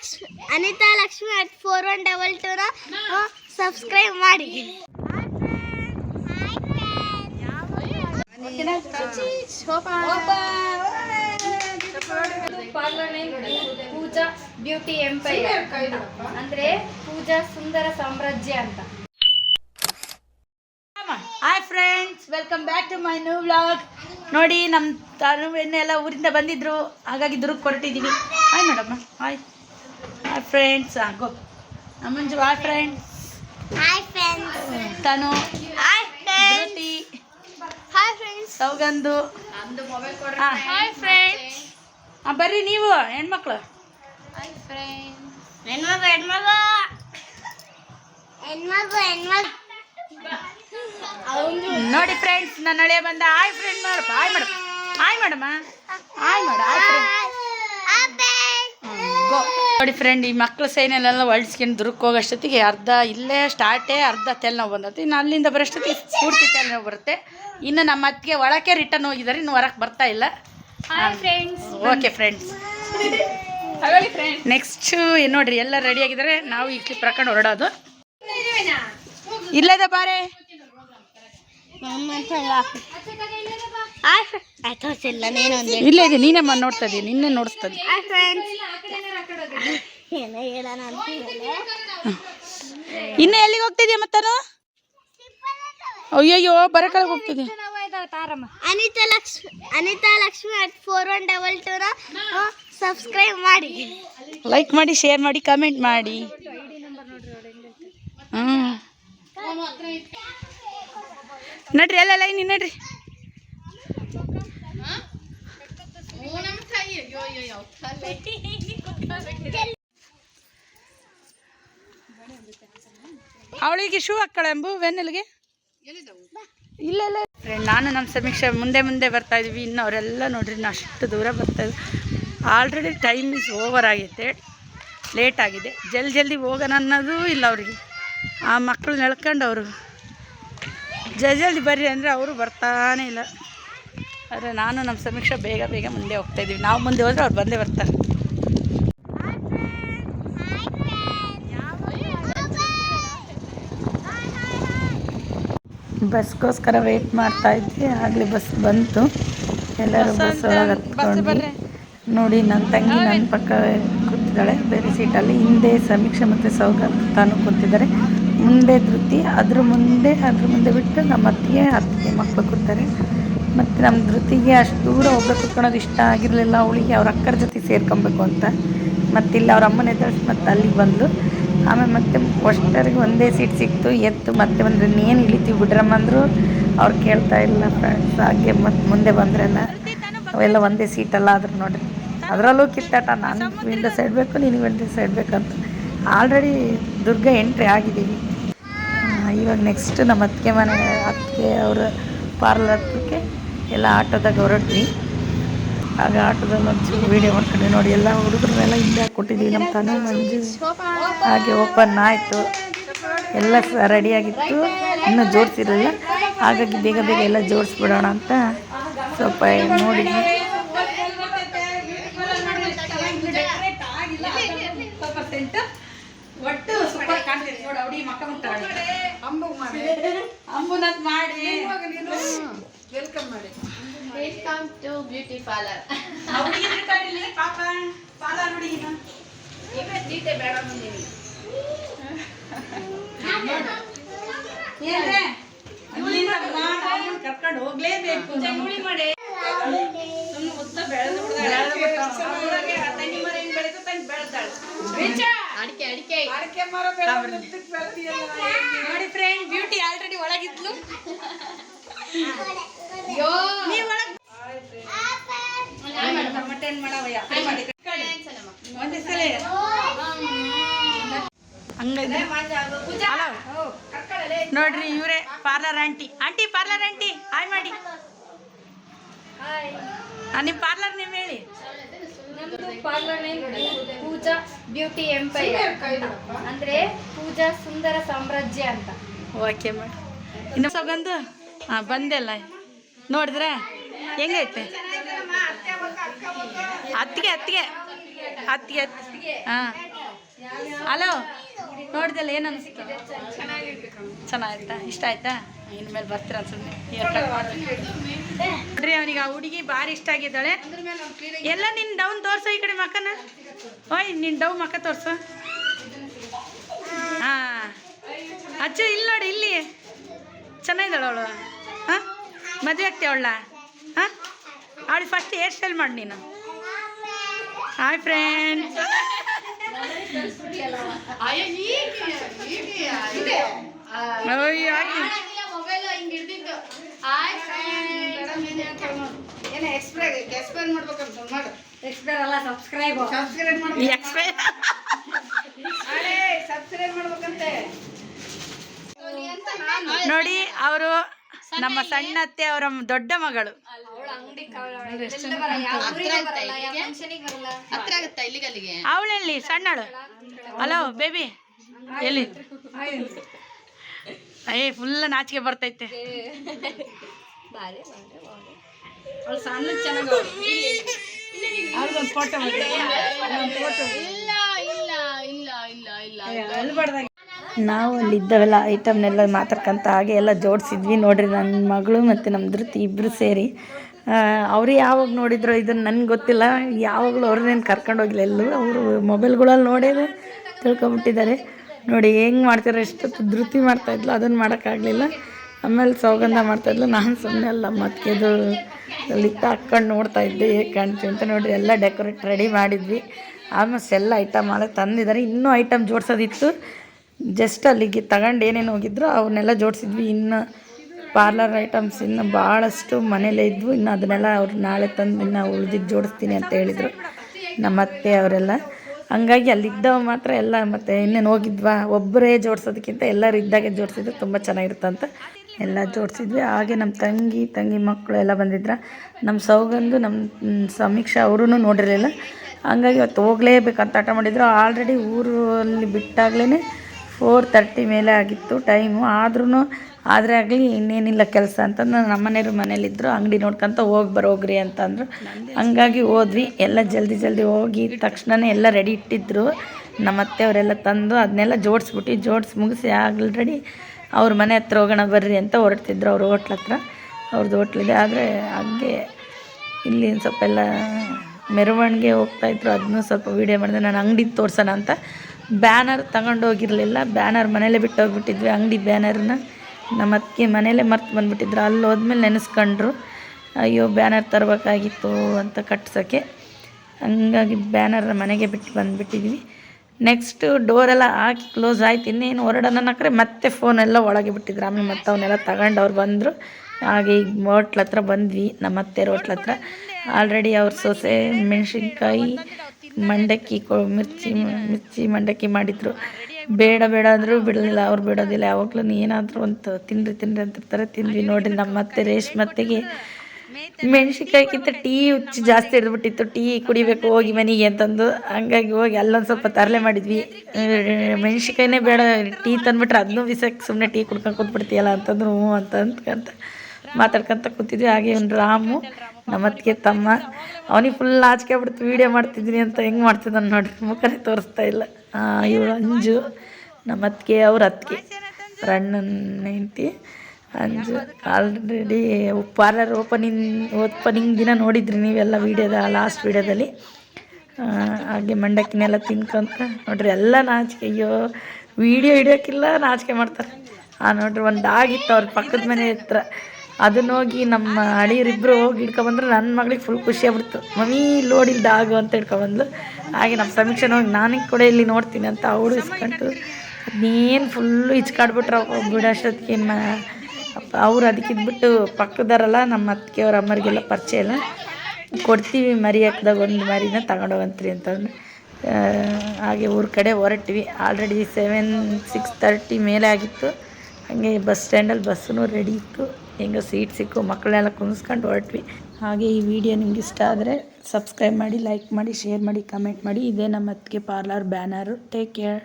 Lakshmi Anita Lakshmi at four one double ಟೂನ subscribe ಮಾಡಿ. Pooja beauty empire ಅಂದ್ರೆ ಪೂಜಾ ಸುಂದರ ಸಾಮ್ರಾಜ್ಯ ಅಂತ hi friends welcome back to my new vlog ನೋಡಿ ನಮ್ಮ ತಾನು ಎಲ್ಲ ಊರಿಂದ ಬಂದಿದ್ರು. ಹಾಗಾಗಿ ದುರ್ಗ್ ಕೊರಟಿದ್ದೀವಿ ಹಾಯ್ ಮೇಡಮ್ಮ ಹಾಯ್ ಹಾಯ್ ಫ್ರೆಂಡ್ಸ್ ಆಗೋ Manju hi friends hi friends Tanu hi friends Dhriti hi friends ಸೌಗಂಧು ಕೊಡ್ರಿ ಹಾಯ್ ಫ್ರೆಂಡ್ಸ್ ಹಾಂ ಬರ್ರಿ ನೀವು ಹೆಣ್ಮಕ್ಳು. ಹೆಣ್ಮಗು ಹೆಣ್ಮಗು. ಹೆಣ್ಮಗು ಹೆಣ್ಮಗು. ನೋಡಿ ಫ್ರೆಂಡ್ಸ್ ನನ್ನ ಹಳೆ ಬಂದ. ಹಾಯ್ ಫ್ರೆಂಡ್ ಮಾಡಪ್ಪ ಹಾಯ್ ಮಾಡಪ್ಪ ಹಾಯ್ ಮಾಡಮ್ಮ ಹಾಯ್ ಮಾಡ ಹಾಯ್ ಫ್ರೆಂಡ್ ಗೋ ನೋಡಿ ಫ್ರೆಂಡ್ ಈ ಮಕ್ಳ ಸೈನಲ್ಲೆಲ್ಲ ಹೊಳ್ಸ್ಕೊಂಡು ದುರ್ಕ್ ಹೋಗೋಷ್ಟೊತ್ತಿಗೆ ಅರ್ಧ ಇಲ್ಲೇ ಸ್ಟಾರ್ಟೇ ಅರ್ಧ ತಲೆನೋವು ಬಂದತ್ತೆ ಇನ್ನು ಅಲ್ಲಿಂದ ಬರೋಷ್ಟೊತ್ತಿಗೆ ಪೂರ್ತಿ ತಲೆನೋವು ಬರುತ್ತೆ. ಇನ್ನು ನಮ್ಮ ಅತ್ತಿಗೆ ಒಳಕ್ಕೆ ರಿಟರ್ನ್ ಹೋಗಿದ್ದಾರೆ ಇನ್ನು ಹೊರಕ್ಕೆ ಬರ್ತಾ ಇಲ್ಲ. ಓಕೆ ಫ್ರೆಂಡ್ಸ್ ನೆಕ್ಸ್ಟ್ ನೋಡ್ರಿ ಎಲ್ಲ ರೆಡಿ ಆಗಿದ್ದಾರೆ. ನಾವು ಈ ಕ್ಲಿಪ್ ಹಾಕೊಂಡು ಹೊರಡೋದು. ಇಲ್ಲದ ಬಾರೆ. ಇಲ್ಲೇ ಇದೆ ನೀನೇ ನೋಡ್ತಾ ಇದೀಯ ನಿನ್ನೆ ನೋಡಿಸ್ತಾ ಇನ್ನು ಎಲ್ಲಿಗೆ ಹೋಗ್ತಿದ್ಯಾ ಮತ್ತಾನು? ಅಯ್ಯಯ್ಯೋ ಬರಕಾಲ ಹೋಗ್ತಿದ್ಯಾ? Anita Lakshmi Anita Lakshmi at four one double ಟೂನ subscribe ಮಾಡಿ. ಲೈಕ್ ಮಾಡಿ ಶೇರ್ ಮಾಡಿ ಕಮೆಂಟ್ ಮಾಡಿ. ಹ್ಞೂ ನಡ್ರಿ ಎಲ್ಲ ಲೈನ್ ನಡ್ರಿ. ಅವಳಿಗೆ ಶೂ ಹಾಕ್ಕೊಳ್ಳೆ ಎಂಬು ಬೆನ್ನೆಲಿಗೆ ಇಲ್ಲ ಇಲ್ಲ ಫ್ರೆಂಡ್ ನಾನು ನಮ್ಮ ಸಮೀಕ್ಷೆ ಮುಂದೆ ಮುಂದೆ ಬರ್ತಾ ಇದೀವಿ ಇನ್ನು ಅವರೆಲ್ಲ ನೋಡ್ರಿ ನಾ ಅಷ್ಟು ದೂರ ಬರ್ತಾ ಆಲ್ರೆಡಿ ಟೈಮ್ ಇಸ್ ಓವರ್ ಆಗೈತೆ. ಲೇಟ್ ಆಗಿದೆ. ಜಲ್ದಿ ಜಲ್ದಿ ಹೋಗೋಣ ಅನ್ನೋದು ಇಲ್ಲ ಅವ್ರಿಗೆ. ಆ ಮಕ್ಕಳು ನೆಳ್ಕೊಂಡು ಅವರು ಜಲ್ದಿ ಜಲ್ದಿ ಬರ್ರಿ ಅಂದರೆ ಅವರು ಬರ್ತಾನೇ ಇಲ್ಲ. ಆದರೆ ನಾನು ನಮ್ಮ ಸಮೀಕ್ಷೆ ಬೇಗ ಬೇಗ ಮುಂದೆ ಹೋಗ್ತಾ ಇದ್ದೀವಿ ನಾವು ಮುಂದೆ ಹೋದರೆ ಅವ್ರು ಬಂದೇ ಬರ್ತಾರೆ. ಬಸ್ಗೋಸ್ಕರ ವೆಯ್ಟ್ ಮಾಡ್ತಾ ಇದ್ವಿ. ಆಗಲಿ ಬಸ್ ಬಂತು. ಎಲ್ಲರೂ ಬಸ್ ಒಳಗೆ ಹತ್ಕೊಂಡು ನೋಡಿ ನನ್ನ ತಂಗಿ ನನ್ನ ಪಕ್ಕ ಕೂತಿದ್ದಾಳೆ. ಬೇರೆ ಸೀಟಲ್ಲಿ ಹಿಂದೆ ಸಮೀಕ್ಷೆ ಮತ್ತು ಸೌಗಂಧ ತಾನು ಕೂತಿದ್ದಾರೆ. ಮುಂದೆ ಧೃತಿ ಅದ್ರ ಮುಂದೆ ಅದ್ರ ಮುಂದೆ ಬಿಟ್ಟು ನಮ್ಮ ಅತ್ತಿಗೆ ಅತ್ತಿಗೆ ಮಕ್ಕಳು ಕೂತಾರೆ. ಮತ್ತು ನಮ್ಮ ಧೃತಿಗೆ ಅಷ್ಟು ದೂರ ಹೋಗ್ಬೇಕು ಕುತ್ಕೊಳೋದು ಇಷ್ಟ ಆಗಿರಲಿಲ್ಲ, ಅವಳಿಗೆ ಅವ್ರ ಅಕ್ಕರ ಜೊತೆ ಸೇರ್ಕೊಬೇಕು ಅಂತ. ಮತ್ತು ಇಲ್ಲಿ ಅವ್ರ ಅಮ್ಮನ ಎದುರಿಸಿ ಮತ್ತೆ ಅಲ್ಲಿಗೆ ಬಂದು ಆಮೇಲೆ ಮತ್ತೆ ಅಷ್ಟರಿಗೆ ಒಂದೇ ಸೀಟ್ ಸಿಕ್ತು, ಎತ್ತು ಮತ್ತೆ ಬಂದರೆ ಇನ್ನೇನು ಇಳಿತೀವಿ ಬಿಡ್ರಮ್ಮ ಅಂದರು. ಅವ್ರು ಕೇಳ್ತಾ ಇಲ್ಲ ಫ್ರೆಂಡ್ಸ್ ಹಾಗೆ ಮತ್ತೆ ಮುಂದೆ ಬಂದ್ರೆಲ್ಲ ಅವೆಲ್ಲ ಒಂದೇ ಸೀಟಲ್ಲ ಆದ್ರೆ ನೋಡಿರಿ. ಅದರಲ್ಲೂ ಕಿತ್ತಾಟ, ನಾನು ವಿಂಡೋ ಸೈಡ್ ಬೇಕು ನಿನಗೆ ವಿಂಡೋ ಸೈಡ್ ಬೇಕಂತ ಆಲ್ರೆಡಿ ದುರ್ಗ ಎಂಟ್ರಿ ಆಗಿದ್ದೀವಿ ಇವಾಗ ನೆಕ್ಸ್ಟ್ ನಮ್ಮ ಅತ್ತಿಗೆ ಮನೆ ಅತ್ತಿಗೆ ಅವರ ಪಾರ್ಲರ್ ಹತ್ರಕ್ಕೆ ಎಲ್ಲ ಆಟೋದಾಗ ಹೊರಟ್ವಿ. ಆಗ ಆಟೋದಲ್ಲಿ ಒಂಚೂರು ವೀಡಿಯೋ ಮಾಡ್ಕೊಂಡ್ವಿ ನೋಡಿ ಎಲ್ಲ ಹುಡುಗರನ್ನೆಲ್ಲ ಹಿಂದೆ ಕೊಟ್ಟಿದ್ವಿ ನಮ್ಮ ತಾನೇ ಮಂಜು ಹಾಗೆ ಓಪನ್ ಆಯಿತು. ಎಲ್ಲ ರೆಡಿ ರೆಡಿಯಾಗಿತ್ತು ಇನ್ನೂ ಜೋಡಿಸಿರಲಿಲ್ಲ. ಹಾಗಾಗಿ ಬೇಗ ಬೇಗ ಎಲ್ಲ ಜೋಡಿಸ್ಬಿಡೋಣ ಅಂತ ಸ್ವಲ್ಪ ನೋಡಿದ್ವಿ. ಒಟ್ಟು ಸೂಪರ್ ಕಾಣ್ತೈತಿ ನೋಡಿ ಅವಡಿ ಮಕ್ಕ ಮುಟ್ಟಾಳೆ ಅಂಬುನಂತ ಮಾಡಿ. ವೆಲ್ಕಮ್ ಟು ಬ್ಯೂಟಿ ಪಾರ್ಲರ್ ಕರೀಲಿ ಪಾಪ ಪಾರ್ಲರ್ ನೋಡಿ ತೀಟೆ ಬೇಡ ಬಂದೀನಿ ಏನ್ರೆ? ನಾನು ಕರ್ಕೊಂಡು ಹೋಗ್ಲೇಬೇಕು. ಮಾಡಿ. ಬ್ಯೂಟಿ ಆಲ್ರೆಡಿ ಒಳಗಿದ್ಲು ಯೋ ಅಡಿಕೆ. ಅಡಿಕೆ ಮಟನ್ ಮಾಡವಯ್ಯ ಒಂದೇ ಸಲ ಹಂಗೈತೆ. ಹಲೋ. ನೋಡ್ರಿ ಇವ್ರೇ parlour aunty aunty parlour aunty hi ಮಾಡಿ. ಆ, ನಿಮ್ಮ ಪಾರ್ಲರ್ ನಿಮ್ ಹೇಳಿ. ನಮ್ದು parlour name Pooja beauty empire. ಅಂದ್ರೆ ಪೂಜಾ ಸುಂದರ ಸಾಮ್ರಾಜ್ಯ ಅಂತ. ಓಕೆ ಮಾಡಿ. ಇನ್ನು ಸೊಗಂದು ಹಾಂ ಬಂದೆಲ್ಲ. ನೋಡಿದ್ರೆ ಹೆಂಗೈತೆ? ಅತ್ತಿಗೆ ಅತ್ತಿಗೆ. ಅತ್ತಿಗೆ ಹಾಂ ಹಲೋ ನೋಡ್ದಲ್ಲ ಏನು ಅನಿಸ್ತು ಚೆನ್ನಾಗಿತ್ತಾ ಇಷ್ಟ ಆಯ್ತಾ? ಇನ್ಮೇಲೆ ಬರ್ತೀರ ಸುಮ್ಮನೆ ನೋಡ್ರಿ ಅವನಿಗೆ ಆ ಹುಡುಗಿ ಭಾರಿ ಇಷ್ಟ ಆಗಿದ್ದಾಳೆ. ಎಲ್ಲ ನಿನ್ನ ಡೌನ್ ತೋರ್ಸು ಈ ಕಡೆ ಮಕ್ಕನ. ಓಯ್ ನಿನ್ನ ಡೌ ಮಕ್ಕ ತೋರ್ಸು. ಹಾ. ಅಚ್ಚು ಇಲ್ಲಿ ನೋಡಿ ಇಲ್ಲಿ. ಚೆನ್ನಾಗಿದ್ದಾಳೆ ಅವಳು. ಹಾಂ? ಮದುವೆ ಆಗ್ತೀಯ ಅವಳ? ಹಾಂ? ಅವಳು ಫಸ್ಟ್ ಹೇರ್ ಸ್ಟೈಲ್ ಮಾಡಿ ನೀನು. ಹಾಯ್ ಫ್ರೆಂಡ್ ಅಯ್ಯೋ ಹಾಕಿ ಮೊಬೈಲ್ ಹಿಂಗ್ ಹಿಡ್ದಿದ್ದು ಹಾಯ್ ಏನ ಎಕ್ಸ್ಪ್ರೈ ಅಲ್ಲ ಸಬ್ಸ್ಕ್ರೈಬ್ ಸಬ್ಸ್ಕ್ರೈಬ್ ಮಾಡ್ಬೇಕು ಸಬ್ಸ್ಕ್ರೈಬ್ ಮಾಡ್ಬೇಕಂತೆ. ನೋಡಿ ಅವರು ನಮ್ಮ ಸಣ್ಣ ಅತ್ತೆ ಅವರ ದೊಡ್ಡ ಮಗಳು. ಅವಳೆಲ್ಲಿ? ಸಣ್ಣಳು ಹಲೋ ಬೇಬಿ ಎಲ್ಲಿ? ಏ ಫುಲ್ ನಾಚಿಕೆ ಬರ್ತೈತೆ. ಅವಳು ಸಣ್ಣ ಚೆನ್ನಾಗಿ ಅವ್ರಿಗೊಂದು ಫೋಟೋ ಇಲ್ಲ ಇಲ್ಲ ಇಲ್ಲ ಇಲ್ಲ ಇಲ್ಲ ನಾವು ಅಲ್ಲಿ ಇದ್ದವೆಲ್ಲ ಐಟಮ್ನೆಲ್ಲ ಮಾತಾಡ್ಕಂತ ಹಾಗೆ ಎಲ್ಲ ಜೋಡಿಸಿದ್ವಿ. ನೋಡ್ರಿ ನನ್ನ ಮಗಳು ಮತ್ತು ನಮ್ಮ ಧೃತಿ ಇಬ್ಬರು ಸೇರಿ. ಅವರು ಯಾವಾಗ ನೋಡಿದ್ರು ಇದನ್ನು ನನಗೆ ಗೊತ್ತಿಲ್ಲ. ಯಾವಾಗಲೂ ಅವ್ರನ್ನೇನು ಕರ್ಕೊಂಡೋಗಿಲ್ಲ ಎಲ್ಲರೂ ಎಲ್ಲೂ ಅವರು ಮೊಬೈಲ್ಗಳಲ್ಲಿ ನೋಡೇ ತಿಳ್ಕೊಬಿಟ್ಟಿದ್ದಾರೆ. ನೋಡಿ ಹೆಂಗೆ ಮಾಡ್ತಾರೆ ಎಷ್ಟು ಧೃತಿ ಮಾಡ್ತಾಯಿದ್ಲು ಅದನ್ನು ಮಾಡೋಕ್ಕಾಗಲಿಲ್ಲ. ಆಮೇಲೆ ಸೌಗಂಧ ಮಾಡ್ತಾಯಿದ್ಲು ನಾನು ಸುಮ್ಮನೆ ಅಲ್ಲ ಮತ್ಕೆದು ಲಿಟ್ಟ ಹಾಕ್ಕೊಂಡು ನೋಡ್ತಾ ಇದ್ದೆ, ಹೇಗೆ ಕಾಣ್ತೀವಿ ಅಂತ ನೋಡಿ ಎಲ್ಲ ಡೆಕೋರೇಟ್ ರೆಡಿ ಮಾಡಿದ್ವಿ. ಆಲ್ಮೋಸ್ಟ್ ಎಲ್ಲ ಐಟಮ್ ಅಲ್ಲ ತಂದಿದ್ದಾರೆ. ಇನ್ನೂ ಐಟಮ್ ಜೋಡಿಸೋದಿತ್ತು. ಜಸ್ಟ್ ಅಲ್ಲಿಗೆ ತಗೊಂಡು ಏನೇನು ಹೋಗಿದ್ರು ಅವನ್ನೆಲ್ಲ ಜೋಡಿಸಿದ್ವಿ. ಇನ್ನು ಪಾರ್ಲರ್ ಐಟಮ್ಸ್ ಇನ್ನು ಭಾಳಷ್ಟು ಮನೇಲೇ ಇದ್ವು. ಇನ್ನು ಅದನ್ನೆಲ್ಲ ಅವ್ರು ನಾಳೆ ತಂದು ಇನ್ನು ಉಳಿದಿದ್ದು ಜೋಡಿಸ್ತೀನಿ ಅಂತ ಹೇಳಿದರು. ನಮ್ಮ ಅತ್ತೆ ಅವರೆಲ್ಲ. ಹಂಗಾಗಿ ಅಲ್ಲಿದ್ದವ ಮಾತ್ರ ಎಲ್ಲ ಮತ್ತು ಇನ್ನೇನು ಹೋಗಿದ್ವಾ? ಒಬ್ಬರೇ ಜೋಡಿಸೋದಕ್ಕಿಂತ ಎಲ್ಲರೂ ಇದ್ದಾಗೆ ಜೋಡಿಸಿದ್ರೆ ತುಂಬ ಚೆನ್ನಾಗಿರುತ್ತಂತ ಎಲ್ಲ ಜೋಡಿಸಿದ್ವಿ. ಹಾಗೆ ನಮ್ಮ ತಂಗಿ ತಂಗಿ ಮಕ್ಕಳು ಎಲ್ಲ ಬಂದಿದ್ರ. ನಮ್ಮ ಸೌಗಂದು ನಮ್ಮ ಸಮೀಕ್ಷಾ ಅವರೂ ನೋಡಿರಲಿಲ್ಲ. ಹಂಗಾಗಿ ಇವತ್ತು ಹೋಗಲೇಬೇಕಂತ ಆಟ ಮಾಡಿದ್ರು. ಆಲ್ರೆಡಿ ಊರಲ್ಲಿ ಬಿಟ್ಟಾಗ್ಲೇ ಫೋರ್ ತರ್ಟಿ ಮೇಲೆ ಆಗಿತ್ತು ಟೈಮು ಆದ್ರೂ ಆದರೆ ಆಗಲಿ ಇನ್ನೇನಿಲ್ಲ ಕೆಲಸ ಅಂತಂದು ನಮ್ಮ ಮನೆಯವರು ಮನೇಲಿದ್ದರು ಅಂಗಡಿ ನೋಡ್ಕೊಂತ ಹೋಗಿ ಬರೋಗ್ರಿ ಅಂತಂದರು. ಹಂಗಾಗಿ ಹೋದ್ವಿ. ಎಲ್ಲ ಜಲ್ದಿ ಜಲ್ದಿ ಹೋಗಿ ತಕ್ಷಣನೇ ಎಲ್ಲ ರೆಡಿ ಇಟ್ಟಿದ್ರು. ನಮ್ಮ ಅತ್ತೆಯವರೆಲ್ಲ ತಂದು ಅದನ್ನೆಲ್ಲ ಜೋಡಿಸ್ಬಿಟ್ಟು ಜೋಡಿಸಿ ಮುಗಿಸಿ ರೆಡಿ ಅವ್ರ ಮನೆ ಹತ್ರ ಹೋಗೋಣ ಬರ್ರಿ ಅಂತ ಹೊರಡ್ತಿದ್ರು ಅವ್ರ ಹೋಟ್ಲ ಹತ್ರ. ಅವ್ರದ್ದು ಹೋಟ್ಲಿದೆ ಆದರೆ ಹಾಗೆ ಇಲ್ಲಿ ಸ್ವಲ್ಪ ಎಲ್ಲ ಮೆರವಣಿಗೆ ಹೋಗ್ತಾಯಿದ್ರು ಅದನ್ನೂ ಸ್ವಲ್ಪ ವೀಡಿಯೋ ಮಾಡಿದೆ. ನಾನು ಅಂಗಡಿ ತೋರ್ಸೋಣ ಅಂತ. ಬ್ಯಾನರ್ ತಗೊಂಡೋಗಿರಲಿಲ್ಲ. ಬ್ಯಾನರ್ ಮನೇಲೇ ಬಿಟ್ಟು ಹೋಗ್ಬಿಟ್ಟಿದ್ವಿ ಅಂಗಡಿ ಬ್ಯಾನರ್ನ. ನಮ್ಮ ಅತ್ತಿಗೆ ಮನೇಲೇ ಮರ್ತು ಬಂದುಬಿಟ್ಟಿದ್ರು. ಅಲ್ಲಿ ಹೋದ್ಮೇಲೆ ನೆನೆಸ್ಕೊಂಡ್ರು. ಅಯ್ಯೋ, ಬ್ಯಾನರ್ ತರಬೇಕಾಗಿತ್ತು ಅಂತ ಕಟ್ಸೋಕ್ಕೆ ಹಂಗಾಗಿ ಬ್ಯಾನರ್ ಮನೆಗೆ ಬಿಟ್ಟು ಬಂದುಬಿಟ್ಟಿದ್ವಿ. ನೆಕ್ಸ್ಟು ಡೋರೆಲ್ಲ ಹಾಕಿ ಕ್ಲೋಸ್ ಆಯ್ತು. ಇನ್ನೇನು ಹೊರಡೋಣ ಹಾಕ್ರೆ ಮತ್ತೆ ಫೋನೆಲ್ಲ ಒಳಗೆ ಬಿಟ್ಟಿದ್ರು. ಆಮೇಲೆ ಮತ್ತೆ ಅವನ್ನೆಲ್ಲ ತಗೊಂಡು ಅವ್ರು ಬಂದರು. ಹಾಗೆ ಈಗ ಹೋಟ್ಲ ಹತ್ರ ಬಂದ್ವಿ. ನಮ್ಮ ಅತ್ತೆ ಹೋಟ್ಲ ಹತ್ರ. ಆಲ್ರೆಡಿ ಅವ್ರ ಸೋಸೆ ಮೆಣಸಿನ್ಕಾಯಿ, ಮಂಡಕ್ಕಿ, ಕೊ, ಮಿರ್ಚಿ ಮಿರ್ಚಿ, ಮಂಡಕ್ಕಿ ಮಾಡಿದ್ರು. ಬೇಡ ಬೇಡ ಅಂದರೂ ಬಿಡಲಿಲ್ಲ, ಅವ್ರು ಬಿಡೋದಿಲ್ಲ. ಯಾವಾಗಲೂ ಏನಾದರೂ ಒಂದು ತಿನ್ರಿ ತಿನ್ರಿ ಅಂತಿರ್ತಾರೆ. ತಿನ್ರಿ ನೋಡಿರಿ ನಮ್ಮ ಅತ್ತೆ ರೇಷ್ಮತ್ತೆಗೆ ಮೆಣಸಿನ್ಕಾಯಿಗಿಂತ ಟೀ ಹುಚ್ಚು ಜಾಸ್ತಿ ಇಡ್ಬಿಟ್ಟಿತ್ತು ಟೀ ಕುಡಿಬೇಕು, ಹೋಗಿ ಮನೆಗೆ ಅಂತಂದು. ಹಂಗಾಗಿ ಹೋಗಿ ಅಲ್ಲೊಂದು ಸ್ವಲ್ಪ ತರಲೆ ಮಾಡಿದ್ವಿ. ಮೆಣಸಿನ್ಕಾಯಿನೇ ಬೇಡ, ಟೀ ತಂದ್ಬಿಟ್ರೆ ಅದನ್ನೂ ಬಿಸಕ್ಕೆ ಸುಮ್ಮನೆ ಟೀ ಕುಡ್ಕೊಂಡು ಕೂತ್ಬಿಡ್ತೀಯಲ್ಲ ಅಂತಂದ್ರು. ಹ್ಞೂ ಅಂತ ಅಂದ್ಕಂತ ಮಾತಾಡ್ಕೊಂತ ಕೂತಿದ್ವಿ. ಹಾಗೆ ಒಂದು ರಾಮು, ನಮ್ಮ ಅತ್ತಿಗೆ ತಮ್ಮ. ಅವನಿಗೆ ಫುಲ್ ಆಚಿಕೆ ಬಿಡ್ತು ವೀಡಿಯೋ ಮಾಡ್ತಿದ್ದೀನಿ ಅಂತ ಹೆಂಗೆ ಮಾಡ್ತಿದ್ದಾನೆ ನೋಡ್ರಿ. ಮುಖನೇ ತೋರಿಸ್ತಾ ಇಲ್ಲ. ಇವಳು ಅಂಜು, ನಮ್ಮ ಅತ್ತಿಗೆ, ಅವ್ರ ಅತ್ತಿಗೆ. ಅವ್ರ ಅಣ್ಣನ ಹೆಂಡ್ತಿ, Anju. Already parlour opening opening ದಿನ ನೋಡಿದ್ರಿ ನೀವೆಲ್ಲ ವೀಡಿಯೋದ ಲಾಸ್ಟ್ ವೀಡಿಯೋದಲ್ಲಿ ಹಾಗೆ ಮಂಡಕ್ಕಿನೆಲ್ಲ ತಿನ್ಕೊಂತ ನೋಡ್ರಿ, ಎಲ್ಲ ನಾಚಿಕೆ. ಅಯ್ಯೋ ವೀಡಿಯೋ ಹಿಡಿಯೋಕ್ಕಿಲ್ಲ ನಾಚಿಕೆ ಮಾಡ್ತಾರೆ. ಆ, ನೋಡ್ರಿ, ಒಂದು ಡಾಗ್ ಇತ್ತು ಅವ್ರ ಪಕ್ಕದ ಮನೆ ಹತ್ರ. ಅದನ್ನ ಹೋಗಿ ನಮ್ಮ ಅಳಿಯರಿಬ್ಬರು ಹೋಗಿ ಹಿಡ್ಕೊಬಂದ್ರೆ ನನ್ನ ಮಗಳಿಗೆ ಫುಲ್ ಖುಷಿ ಆಗ್ಬಿಡ್ತು. ಮಮ್ಮಿ ಲೋಡಿಲ್ ಡಾಗು ಅಂತ ಹಿಡ್ಕೊಬಂದ್ಲು ಹಾಗೆ ನಮ್ಮ ಸಮೀಕ್ಷೆ ಹೋಗಿ ನಾನಿಗೆ ಕೂಡ ಇಲ್ಲಿ ನೋಡ್ತೀನಿ ಅಂತ ಅವಳು ಇಸ್ಕೊಂಡು ಅದನ್ನೇನು ಫುಲ್ಲು ಇಚ್ಕಾಡ್ಬಿಟ್ರು ಬಿಡೋಷ್ಟೊತ್ತಿಗೆ ಮ ಅವ್ರು ಅದಕ್ಕೆ ಇದ್ಬಿಟ್ಟು ಪಕ್ಕದಾರಲ್ಲ, ನಮ್ಮ ಅತ್ತಿಗೆಯವ್ರ ಅಮ್ಮರಿಗೆಲ್ಲ ಪರಿಚಯ ಎಲ್ಲ ಕೊಡ್ತೀವಿ ಮರಿ ಹಾಕ್ದಾಗ ಒಂದು ಮರಿನ ತಗೊಂಡೋಗಂತ್ರಿ ಅಂತಂದು ಹಾಗೆ ಊರ ಕಡೆ ಹೊರಟ್ವಿ. ಆಲ್ರೆಡಿ ಸೆವೆನ್ ಸಿಕ್ಸ್ ತರ್ಟಿ ಮೇಲೆ ಆಗಿತ್ತು. ಹಾಗೆ ಬಸ್ ಸ್ಟ್ಯಾಂಡಲ್ಲಿ ಬಸ್ಸೂ ರೆಡಿ ಇತ್ತು. ಹೆಂಗೋ ಸೀಟ್ ಸಿಕ್ಕು ಮಕ್ಕಳೆಲ್ಲ ಕುಂದಿಸ್ಕೊಂಡು ಹೊರಟ್ವಿ. ಹಾಗೆ ಈ ವಿಡಿಯೋ ನಿಮ್ಗೆ ಇಷ್ಟ ಆದರೆ ಸಬ್ಸ್ಕ್ರೈಬ್ ಮಾಡಿ ಲೈಕ್ ಮಾಡಿ ಶೇರ್ ಮಾಡಿ ಕಮೆಂಟ್ ಮಾಡಿ. ಇದೇ ನಮ್ಮ ಅತ್ತಿಗೆ ಪಾರ್ಲರ್ ಬ್ಯಾನರು ಟೇಕ್ ಕೇರ್